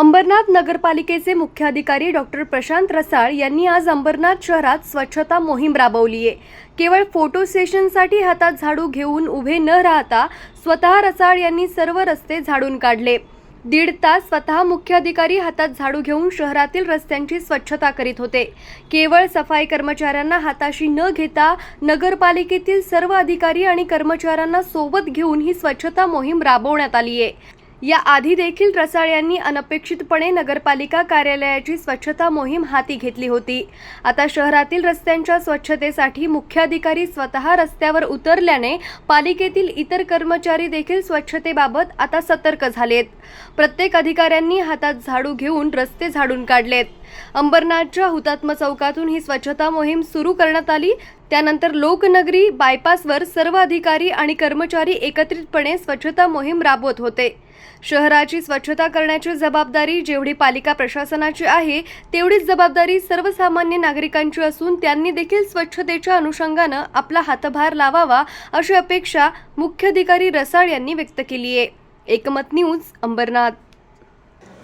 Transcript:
अंबरनाथ नगरपालिकेचे मुख्याधिकारी डॉक्टर प्रशांत रसाळ यांनी आज अंबरनाथ शहरात स्वच्छता मोहीम राबवली आहे केवळ फोटो सेशनसाठी हातात झाडू घेऊन उभे न राहता स्वतः रसाळ यांनी सर्व रस्ते झाडून काढले. दीड तास स्वतः मुख्याधिकारी हातात झाडू घेऊन शहरातील रस्त्यांची स्वच्छता करीत होते. केवळ सफाई कर्मचाऱ्यांना हाताशी न घेता नगरपालिकेतील सर्व अधिकारी आणि कर्मचाऱ्यांना सोबत घेऊन ही स्वच्छता मोहीम राबवण्यात आली आहे या आधी देखील रसाळ यांनी अनपेक्षितपणे नगरपालिका कार्यालयाची स्वच्छता मोहीम हाती घेतली होती. आता शहरातील रस्त्यांच्या स्वच्छतेसाठी मुख्याधिकारी स्वतः रस्त्यावर उतरल्याने पालिकेतील इतर कर्मचारी देखील स्वच्छतेबाबत आता सतर्क झालेत. प्रत्येक अधिकाऱ्यांनी हातात झाडू घेऊन रस्ते झाडून काढलेत. अंबरनाथच्या हुतात्मा चौकातून ही स्वच्छता मोहीम सुरू करण्यात आली त्यानंतर लोकनगरी बायपासवर सर्व अधिकारी आणि कर्मचारी एकत्रितपणे स्वच्छता मोहीम राबवत होते. शहराची स्वच्छता करण्याची जबाबदारी जेवढी पालिका प्रशासनाची आहे तेवढीच जबाबदारी सर्वसामान्य नागरिकांची असून त्यांनी देखील स्वच्छतेच्या अनुषंगानं आपला हातभार लावावा अशी अपेक्षा मुख्याधिकारी रसाळ यांनी व्यक्त केली आहे एकमत न्यूज अंबरनाथ.